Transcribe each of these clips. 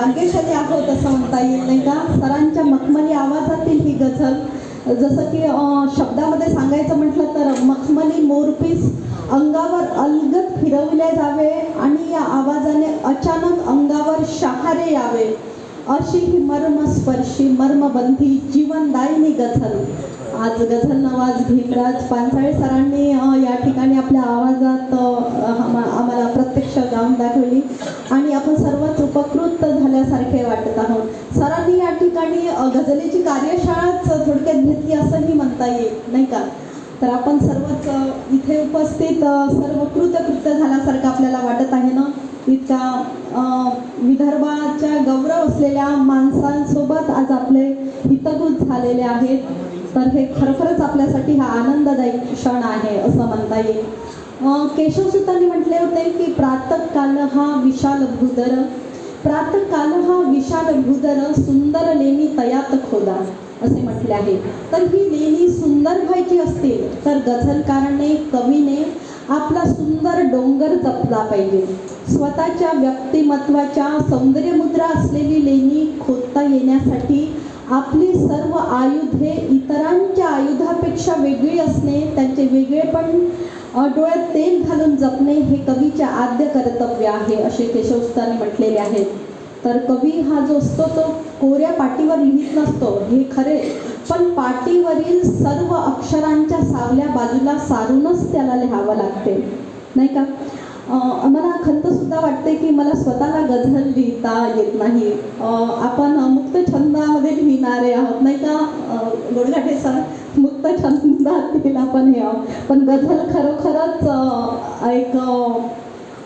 भाग्यशाली आहोत असं म्हणता येईल नाही का? सरांच्या मखमली आवाजातील ही गझल जसं की शब्दामध्ये सांगायचं म्हटलं तर मखमली मोरपीस अंगावर अलगत फिरवले जावे आणि या आवाजाने अचानक अंगावर शहारे यावे. अशी ही मर्मस्पर्शी मर्मबंधी जीवनदायिनी गझल. आज गझल नवाज भीमराज पानसाळे सरांनी या ठिकाणी आपल्या आवाजात आम्हाला प्रत्यक्ष गाऊन दाखवली. आणि आपण सर्वच उपकृत झाल्यासारखे वाटत आहोत. सरांनी या ठिकाणी गझलेची कार्यशाळाच थोडक्यात घेतली असंही म्हणता येईल नाही का? तर आपण सर्वच इथे उपस्थित सर्व कृतकृत्य झाल्यासारखं आपल्याला वाटत आहे ना? इतका विदर्भाच्या गौरव असलेल्या माणसांसोबत आज आपले हितगुज झालेले आहेत. तर हे खरोखरच आपल्यासाठी हा आनंददायी क्षण आहे असं म्हणता येईल. केशवसुतांनी म्हटले होते की प्रातःकाल हा विशाल भूदर प्रातःकाल हा विशाल भूदर सुंदर लेणी तयात खोदा असे म्हटले आहे. तर ही लेणी सुंदर व्हायची असतील तर गझलकाराने कवीने आपला सुंदर डोंगर जपला पाहिजे. स्वतःच्या व्यक्तिमत्वाच्या सौंदर्यमुद्रा असलेली लेणी खोदता येण्यासाठी आपली सर्व आयुधे इतरांच्या आयुधापेक्षा वेगळी असणे त्यांचे वेगळेपण अ, डोळ्यात तेल घालून जपणे हे कवीचे आद्य कर्तव्य आहे असे केशवस्ताने म्हटलेले आहेत. तर कवी हा जो असतो तो कोऱ्या पाटीवर लिहित नसतो. हे खरे पण पाटीवरील सर्व अक्षरांच्या सावल्या बाजूला सारूनच त्याला लिहावं लागते. नाही का? मला खंतसुद्धा वाटते की मला स्वतःला गझल लिहिता येत नाही. आपण मुक्त छंदामध्ये लिहिणारे आहोत. नाही का? गोडघाटे सर मुक्त छंदातील आपण हे आहोत. पण गझल खरोखरच एक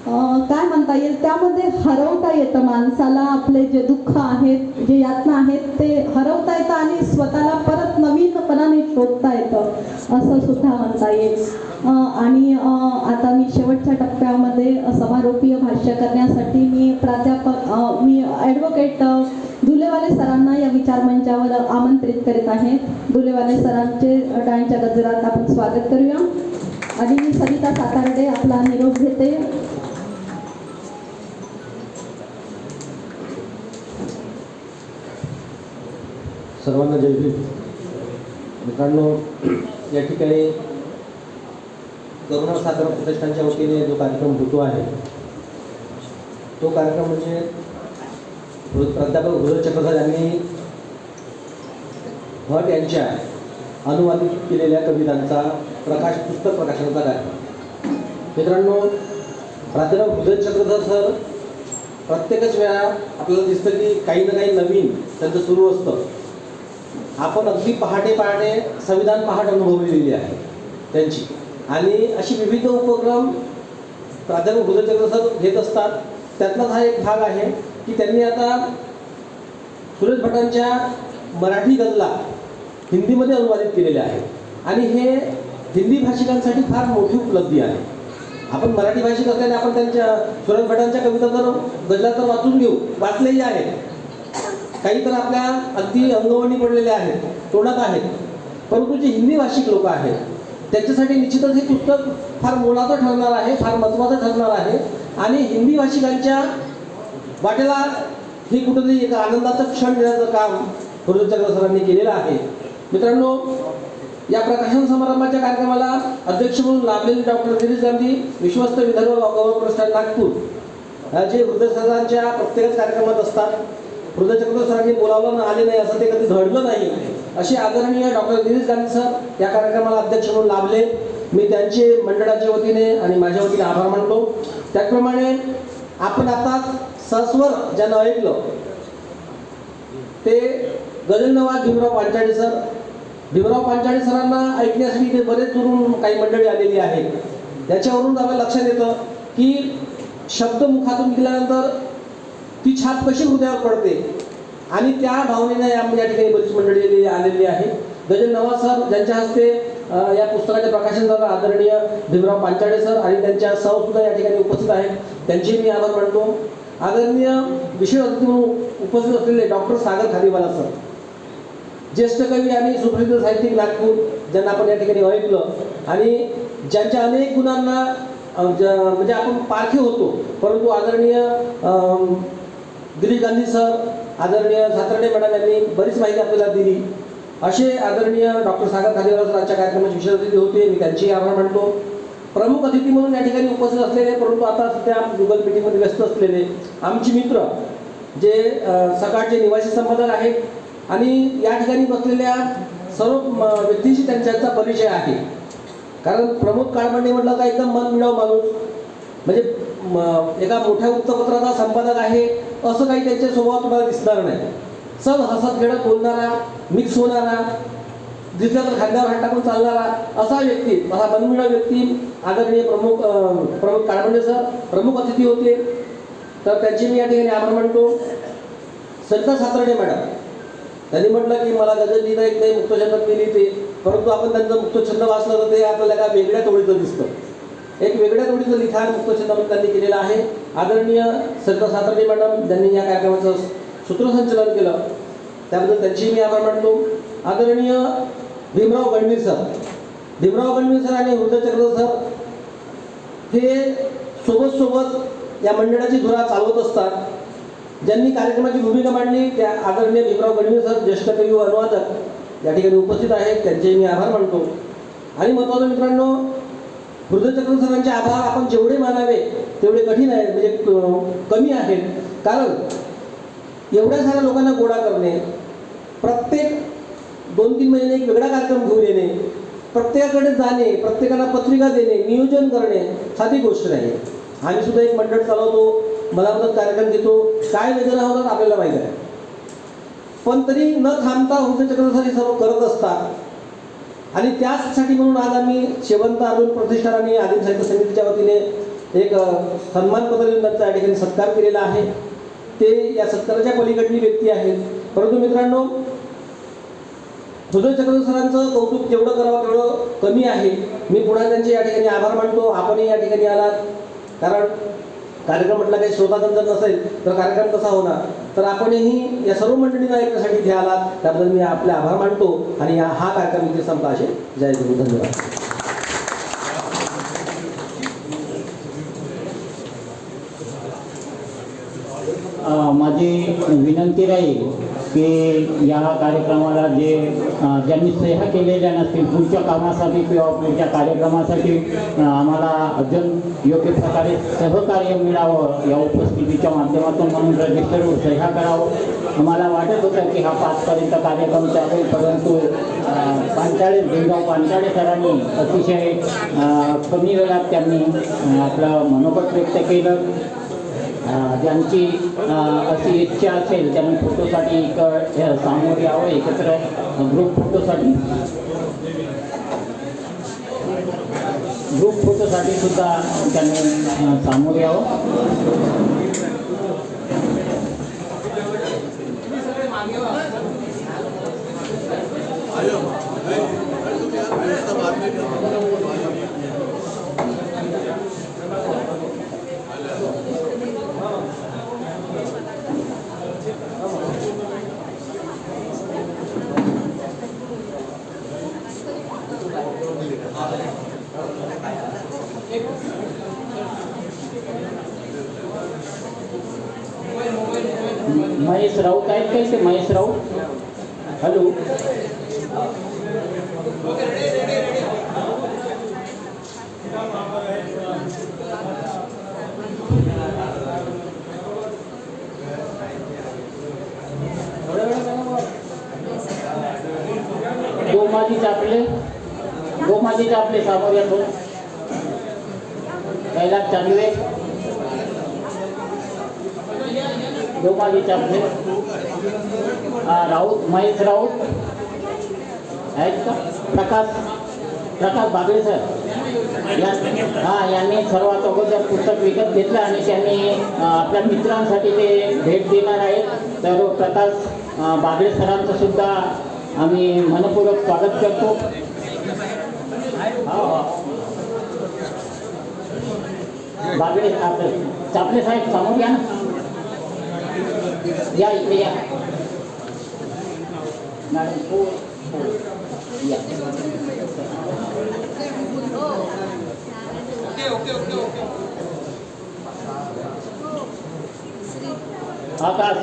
काय म्हणता येईल? त्यामध्ये हरवता येतं माणसाला. आपले जे दुःख आहेत जे यातना आहेत ते हरवता येतं आणि स्वतःला परत नवीनपणाने शोधता येतं. असं सुद्धा म्हणता येईल. आणि आता मी शेवटच्या टप्प्यामध्ये समारोपीय भाष्य करण्यासाठी मी प्राध्यापक मी ॲडव्होकेट दुलेवाले धुलेवाले सरांना या विचार मंचावर आमंत्रित करीत आहे. धुलेवाले सरांचे टाळ्यांच्या गजरात आपण स्वागत करूया. आणि मी सविता सातारडे आपला निरोप घेते. सर्वांना जय भीम. मित्रांनो या ठिकाणी करुणा साखर प्रतिष्ठानच्या वतीने जो कार्यक्रम होतो आहे तो कार्यक्रम म्हणजे प्राध्यापक हृदय चक्रधर यांनी भट यांच्या अनुवादित केलेल्या कवितांचा प्रकाश पुस्तक प्रकाशनाचा कार्यक्रम. मित्रांनो प्राध्यापक हृदय चक्रधर सर प्रत्येकच वेळा आपल्याला दिसतं की काही ना काही नवीन त्यांचं सुरू असतं. आपण अगदी पहाटे पहाटे संविधान पहाट अनुभवलेली आहे त्यांची. आणि अशी विविध उपक्रम प्राध्यापक हृदयचंद्र सर घेत असतात. त्यातलाच हा एक भाग आहे की त्यांनी आता सुरेश भटांच्या मराठी गजला हिंदीमध्ये अनुवादित केलेले आहे आणि हे हिंदी भाषिकांसाठी फार मोठी उपलब्धी आहे. आपण मराठी भाषिक असल्याने आपण त्यांच्या सुरेश भटांच्या कविता तर गजला तर वाचून घेऊ. वाचलेही आहे काही तर आपल्या अगदी अंगवणी पडलेल्या आहेत तोंडात आहेत. परंतु जे हिंदी भाषिक लोक आहेत त्याच्यासाठी निश्चितच हे पुस्तक फार मोलाचं ठरणार आहे फार महत्त्वाचं ठरणार आहे. आणि हिंदी भाषिकांच्या वाटेला हे कुठंतरी एक आनंदाचं क्षण देण्याचं काम गुरुचक्र सरांनी केलेलं आहे. मित्रांनो या प्रकाशन समारंभाच्या कार्यक्रमाला अध्यक्ष म्हणून लाभलेले डॉक्टर गिरीश गांधी विश्वस्त विदर्भ गौरव प्रस्थान नागपूर जे हृदय सरांच्या प्रत्येकच कार्यक्रमात असतात हृदयचक्र सरांनी बोलावलं आले नाही असं ते कधी घडलं नाही. असे आदरणीय डॉक्टर गिरीश गांधी सर या कार्यक्रमाला अध्यक्ष म्हणून लाभले. मी त्यांचे मंडळाच्या वतीने आणि माझ्या वतीने आभार मानतो. त्याचप्रमाणे आपण आता सस्वर ज्यानं ऐकलं ते गजल भीमराव पांचाळे सर. भीमराव पांचाळे सरांना ऐकण्यासाठी इथे बरेच दुरून काही मंडळी आलेली आहेत. याच्यावरून आपल्या लक्षात येतं की शब्द मुखातून गेल्यानंतर ती छाप कशी हृदयावर पडते? आणि त्या भावनेने या या ठिकाणी बरीच मंडळी आलेली- आहे गजन नवाज सर ज्यांच्या हस्ते या पुस्तकाचे प्रकाशन झालं आदरणीय भीमराव पांचाळे सर आणि त्यांच्या सह सुद्धा या ठिकाणी उपस्थित आहेत. त्यांचे मी आभार मानतो. आदरणीय विशेष अतिथी म्हणून उपस्थित असलेले डॉक्टर सागर खादीवाला सर ज्येष्ठ कवी आणि सुप्रसिद्ध साहित्यिक नागपूर ज्यांना आपण या ठिकाणी ऐकलं आणि ज्यांच्या अनेक गुणांना ज- म्हणजे आपण पारखे होतो परंतु आदरणीय दिलीप गांधी सर आदरणीय सातर्डे मॅडम यांनी बरीच माहिती आपल्याला दिली. असे आदरणीय डॉक्टर सागर खालीवर सर आजच्या कार्यक्रमाचे विशेष अतिथी होते. मी त्यांची आभार मानतो. प्रमुख अतिथी म्हणून या ठिकाणी उपस्थित असलेले परंतु आता सध्या गुगल मीटिंगमध्ये व्यस्त असलेले आमचे मित्र जे सकाळचे निवासी संपादक आहेत आणि या ठिकाणी बसलेल्या सर्व व्यक्तींशी त्यांच्याचा परिचय आहे. कारण प्रमोद काळमांडे म्हटलं का एकदम मन मिळाव माणूस. म्हणजे म, एका मोठ्या वृत्तपत्राचा संपादक आहे. असं काही त्यांच्या स्वभाव तुम्हाला दिसणार नाही. सब हसत खेळत बोलणारा मिक्स होणारा दिसला तर खांद्यावर हात टाकून चालणारा असा व्यक्ती असा मनमिळा व्यक्ती आदरणीय प्रमुख प्रमुख काळमंडे सर प्रमुख अतिथी होते. तर त्यांचे मी या ठिकाणी आभार मानतो. सरिता सातर्डे मॅडम त्यांनी म्हटलं की मला गजल लिहिता येत नाही मुक्तछंद मी लिहिते परंतु आपण त्यांचं मुक्तछंद वाचलं तर ते आपल्याला एका वेगळ्या तोडीचं दिसतं. एक वेगळ्या तोडीचं लिखाण मुक्तछंदामध्ये त्यांनी केलेलं आहे. आदरणीय सरिता सातर्डे मॅडम ज्यांनी या कार्यक्रमाचं सूत्रसंचलन केलं त्याबद्दल त्यांची मी आभार मानतो. आदरणीय भीमराव गणवीर सर भीमराव गणवीर सर आणि हृदयचक्र सर हे सोबत सोबत या मंडळाची धुरा चालवत असतात. ज्यांनी कार्यक्रमाची भूमिका मांडली त्या आदरणीय भीमराव गणवीर सर ज्येष्ठ कवी व अनुवादक या ठिकाणी उपस्थित आहेत त्यांचे मी आभार मानतो. आणि महत्त्वाचं मित्रांनो हृदयचक्र सरांचे आभार आपण जेवढे मानावे तेवढे कठीण आहे म्हणजे कमी आहेत. कारण एवढ्या साऱ्या लोकांना गोळा करणे प्रत्येक दोन तीन महिने एक वेगळा कार्यक्रम घेऊन येणे प्रत्येकाकडे जाणे प्रत्येकाला पत्रिका देणे नियोजन करणे साधी गोष्ट नाही. आम्ही सुद्धा एक मंडळ चालवतो मला कार्यक्रम घेतो काय वेदना होतात आपल्याला माहीत आहे पण तरी न थांबता हृदयचक्र हे सर्व करत असतात. आणि त्याचसाठी म्हणून आज आम्ही शेवंत अरुण प्रतिष्ठान आणि आदिम साहित्य समितीच्या वतीने एक सन्मानपत्र देऊन त्यांचा या ठिकाणी सत्कार केलेला आहे. ते या सत्काराच्या पलीकडली व्यक्ती आहेत परंतु मित्रांनो हृदय चक्रवर्ती सरांचं कौतुक जेवढं करावं तेवढं कमी आहे. मी पुन्हा त्यांचे या ठिकाणी आभार मानतो. आपणही या ठिकाणी आलात. कारण कार्यक्रम म्हटला काही श्रोतागण जर नसेल तर कार्यक्रम कसा होणार? तर आपणही या सर्व मंडळींना ऐकण्यासाठी इथे आलात त्याबद्दल मी आपले आभार मानतो आणि या- हा कार्यक्रम इथे संपला असे जय गुरु धन्यवाद. माझी विनंती राहील की या कार्यक्रमाला जे ज्यांनी सह्या केलेल्या नसतील पुढच्या कामासाठी किंवा पुढच्या कार्यक्रमासाठी आम्हाला अजून योग्य प्रकारे सहकार्य मिळावं या उपस्थितीच्या माध्यमातून म्हणून रजिस्टरवर सह्या करावं. आम्हाला वाटत होतं की हा पाचपर्यंत कार्यक्रम चालेल परंतु अ, पांचाळे भीमराव पांचाळे सरांनी अतिशय कमी वेळात त्यांनी आपलं मनोगत व्यक्त केलं. ज्यांची अशी इच्छा असेल त्यांनी फोटोसाठी एक सामोर यावं एकत्र ग्रुप फोटोसाठी ग्रुप फोटोसाठी सुद्धा त्यांनी सामोर यावं महेश राऊत आहेत काय ते महेश राऊत हॅलो। गोमाजी चापले? गोमाजी चापले सामोर येतो कैलास चांदवे गोमाजी चापले राऊत महेश राऊत. आहेत का? प्रकाश प्रकाश बागळे सर. या हां यांनी सर्वात अगोदर पुस्तक विकत घेतलं आणि त्यांनी आपल्या मित्रांसाठी ते भेट देणार आहेत. तर प्रकाश बागळे सरांचं सुद्धा आम्ही मनपूर्वक स्वागत करतो. बागळे चापले साहेब समोर या ना. या इकडे या मॅडम हो हो. या आकाश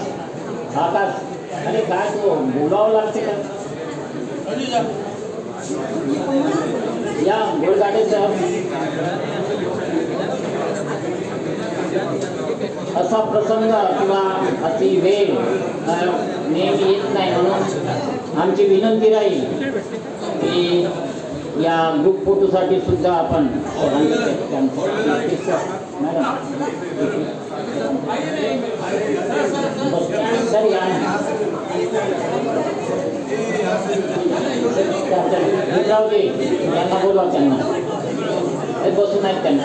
आकाश अरे काय तो बोलावं लागते का या असा प्रसंग किंवा अशी वेळ नेहमी येत नाही म्हणून आमची विनंती राहील की या ग्रुप फोटोसाठी सुद्धा आपण त्यांना बोलवा त्यांना. बसून आहेत त्यांना.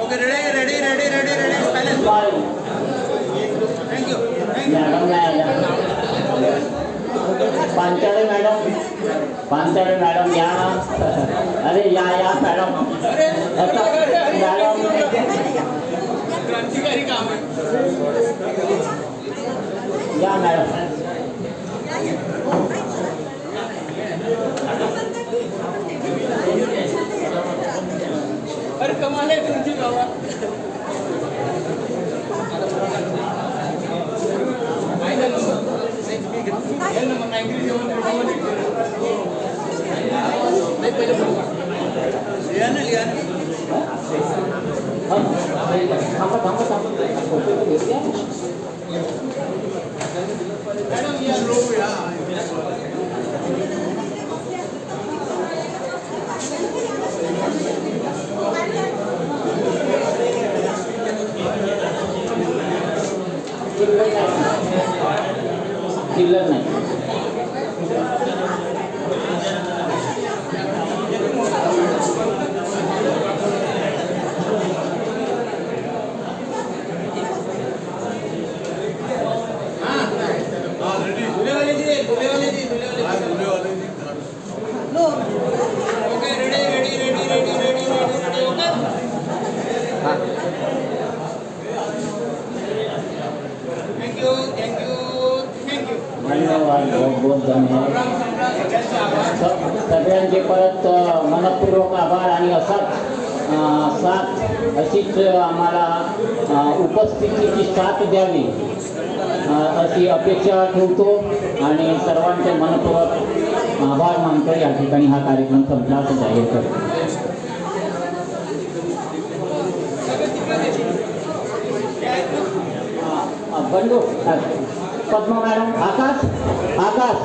Okay ready ready ready ready ready पहले thank you madam Panchale madam Panchale madam या ना अरे या या मॅडम मॅडम क्रांतिकारी काम है या मॅडम चिल्लर नाही सगळ्यांचे परत मनपूर्वक आभार आणि असाच साथ अशीच आम्हाला उपस्थितीची साथ द्यावी अशी अपेक्षा ठेवतो आणि सर्वांचे मनपूर्वक आभार मानतो. या ठिकाणी हा कार्यक्रम संपला असं जाहीर करतो. Padma madam Akash Akash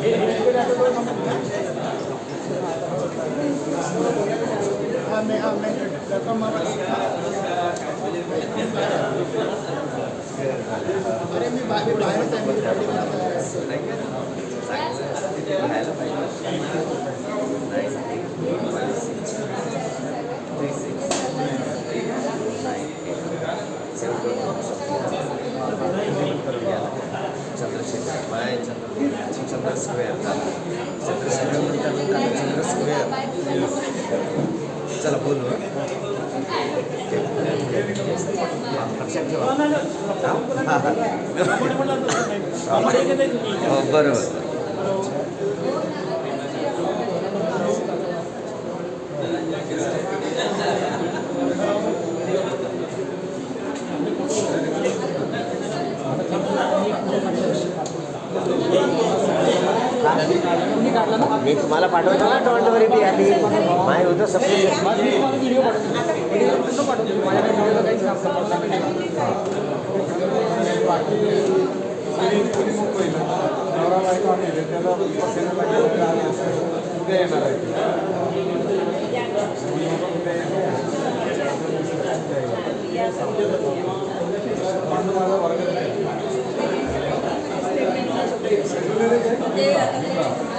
अ, पद्मा मॅडम आकाश आकाश चंद्रशेखर चला बोलू हं. लक्षात ठेवा हा? हा, हा. हो बरोबर मी तुम्हाला पाठवतो ना टॉन्टवरिटी आधी माय होतं सप्लिमेंट Gracias.